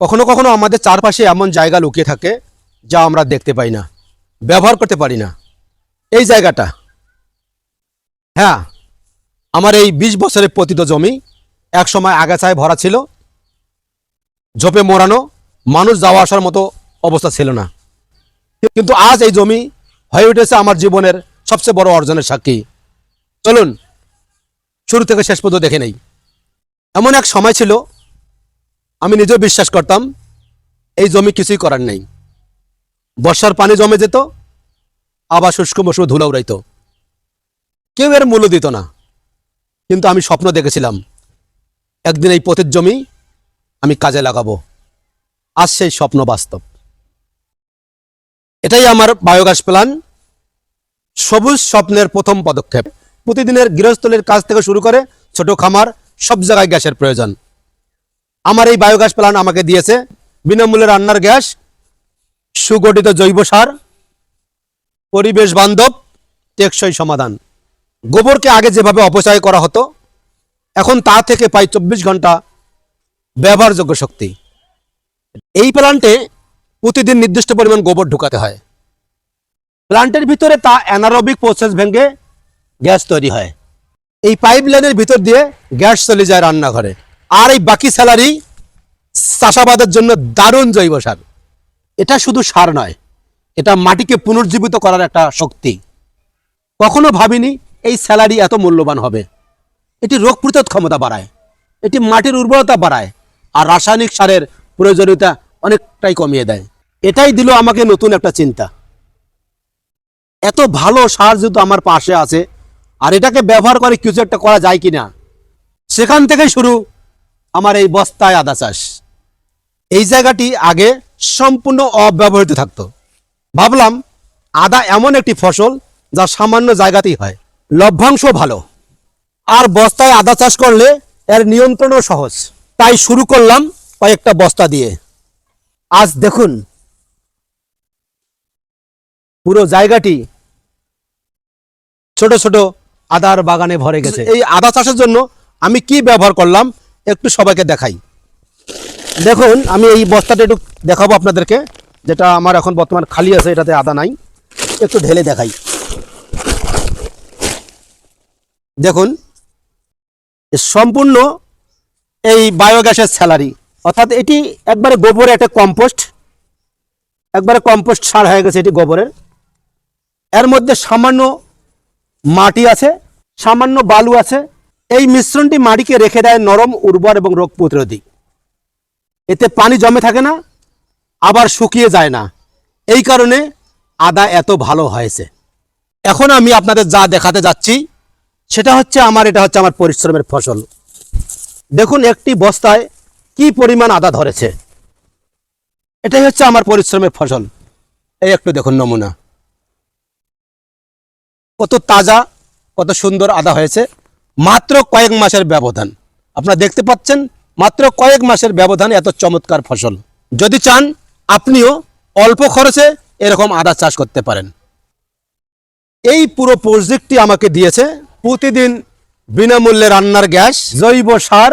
কখনো কখনো আমাদের চারপাশে এমন জায়গা লুকিয়ে থাকে যা আমরা দেখতে পাই না, ব্যবহার করতে পারি না। এই জায়গাটা হ্যাঁ আমার এই বিশ বছরের পতিত জমি এক সময় আগাছায় ভরা ছিল, ঝোপে মোড়ানো, মানুষ যাওয়া আসার মতো অবস্থা ছিল না। কিন্তু আজ এই জমি হয়ে উঠেছে আমার জীবনের সবচেয়ে বড় অর্জনের সাক্ষী। চলুন, শুরু থেকে শেষ পর্যন্ত দেখে নেই। এমন এক সময় ছিল আমি নিজেও বিশ্বাস করতাম, এই জমি কিছুই করার নেই। বর্ষার পানি জমে যেত, আবার শুষ্ক মৌসুমে ধুলা উড়াইত। কেউ এর মূল্য দিত না, কিন্তু আমি স্বপ্ন দেখেছিলাম, একদিন এই পথের জমি আমি কাজে লাগাবো। আজ সেই স্বপ্ন বাস্তব। এটাই আমার বায়োগ্যাস প্ল্যান। সবুজ স্বপ্নের প্রথম পদক্ষেপ। প্রতিদিনের গৃহস্থলীর কাজ থেকে শুরু করে ছোট খামার, সব জায়গায় গ্যাসের প্রয়োজন। আমার এই বায়োগ্যাস প্ল্যান আমাকে দিয়েছে। বিনামূল্যে রান্নার গ্যাস, সুগঠিত জৈব সার, পরিবেশ বান্ধব, টেকসই সমাধান। গোবরকে আগে যেভাবে অপচয় করা হতো, এখন তা থেকে প্রায় চব্বিশ ঘণ্টা ব্যবহারযোগ্য শক্তি। এই প্ল্যান্টে প্রতিদিন নির্দিষ্ট পরিমাণ গোবর ঢুকাতে হয়। প্ল্যান্টের ভিতরে তা অ্যানারোবিক প্রসেস ভেঙে গ্যাস তৈরি হয়। এই পাইপ লাইনের ভিতর দিয়ে গ্যাস চলে যায় রান্নাঘরে। আর এই বাকি স্যালারি চাষাবাদের জন্য দারুণ জৈব সার। এটা শুধু সার নয়, এটা মাটিকে পুনর্জীবিত করার একটা শক্তি। কখনো ভাবিনি এই স্যালারি এত মূল্যবান হবে। এটি রোগ প্রতিরোধ ক্ষমতা বাড়ায়, এটি মাটির উর্বরতা বাড়ায়, আর রাসায়নিক সারের প্রয়োজনীয়তা অনেকটাই কমিয়ে দেয়। এটাই দিল আমাকে নতুন একটা চিন্তা। এত ভালো সার যেহেতু আমার পাশে আছে, আর এটাকে ব্যবহার করে কিছু একটা করা যায় কিনা, সেখান থেকেই শুরু আমার এই বস্তায় আদা চাষ। এই জায়গাটি আগে সম্পূর্ণ অব্যবহৃত থাকতো। ভাবলাম, আদা এমন একটি ফসল যা সামান্য জায়গাতেই হয়। লভ্যাংশ ভালো। আর বস্তায় আদা চাষ করলে এর নিয়ন্ত্রণও সহজ। তাই শুরু করলাম কয়েকটা বস্তা দিয়ে। আজ দেখুন, পুরো জায়গাটি ছোট ছোট আদার বাগানে ভরে গেছে। এই আদা চাষের জন্য আমি কি ব্যবহার করলাম? একটু সবাইকে দেখাই। দেখুন, আমি এই বস্তাটা একটু দেখাবো আপনাদেরকে, যেটা আমার এখন বর্তমান খালি আছে, এটাতে আদা নাই। একটু ঢেলে দেখাই। দেখুন সম্পূর্ণ এই বায়োগ্যাসের স্যালারি। অর্থাৎ এটি একবারে গোবরের একটা কম্পোস্ট। একবারে কম্পোস্ট সার হয়ে গেছে এটি গোবরের। এর মধ্যে সামান্য মাটি আছে, সামান্য বালু আছে এই মিশ্রণটি মাটিকে রেখে দেয় নরম, উর্বর এবং রোগ প্রতিরোধী। এতে পানি জমে থাকে না, আবার শুকিয়ে যায় না। এই কারণে আদা এত ভালো হয়েছে। এখন আমি আপনাদের যা দেখাতে যাচ্ছি, সেটা হচ্ছে আমার, এটা হচ্ছে আমার পরিশ্রমের ফসল। দেখুন একটি বস্তায় কি পরিমাণ আদা ধরেছে। এটাই হচ্ছে আমার পরিশ্রমের ফসল। এই একটু দেখুন নমুনা। কত তাজা, কত সুন্দর আদা হয়েছে। মাত্র কয়েক মাসের ব্যবধান। আপনারা দেখতে পাচ্ছেন, মাত্র কয়েক মাসের ব্যবধানে এত চমৎকার ফসল। যদি চান, আপনিও অল্প খরচে এরকম আদা চাষ করতে পারেন। এই পুরো প্রজেক্টটি আমাকে দিয়েছে প্রতিদিন বিনামূল্যে রান্নার গ্যাস, জৈব সার,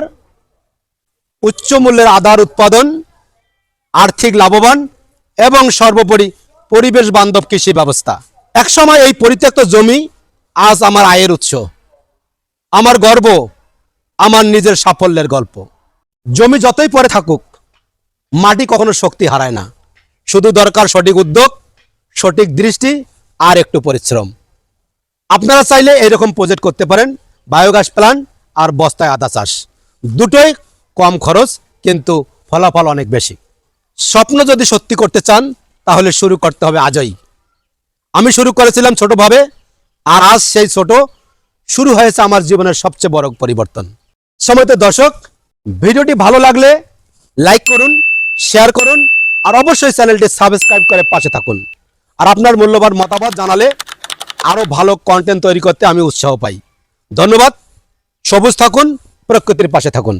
উচ্চ মূল্যের আদার উৎপাদন, আর্থিক লাভবান এবং সর্বোপরি পরিবেশ বান্ধব কৃষি ব্যবস্থা। একসময় এই পরিত্যক্ত জমি আজ আমার আয়ের উৎস। আমার গর্ব, আমার নিজের সাফল্যের গল্প। জমি যতই পরে থাকুক, মাটি কখনো শক্তি হারায় না। শুধু দরকার সঠিক উদ্যোগ, সঠিক দৃষ্টি আর একটু পরিশ্রম। আপনারা চাইলে এরকম প্রজেক্ট করতে পারেন বায়োগ্যাস প্ল্যান্ট আর বস্তায় আদা চাষ। দুটোই কম খরচ, কিন্তু ফলাফল অনেক বেশি। স্বপ্ন যদি সত্যি করতে চান, তাহলে শুরু করতে হবে আজই। আমি শুরু করেছিলাম ছোটোভাবে, আর আজ সেই ছোট শুরু হয়েছে আমার জীবনের সবচেয়ে বড় পরিবর্তন। সময়ত দর্শক, ভিডিওটি ভালো লাগলে লাইক করুন শেয়ার করুন, আর অবশ্যই চ্যানেলটি সাবস্ক্রাইব করে পাশে থাকুন। আর আপনার মূল্যবান মতামত জানালে আরও ভালো কন্টেন্ট তৈরি করতে আমি উৎসাহ পাই। ধন্যবাদ, সবুজ থাকুন, প্রকৃতির পাশে থাকুন।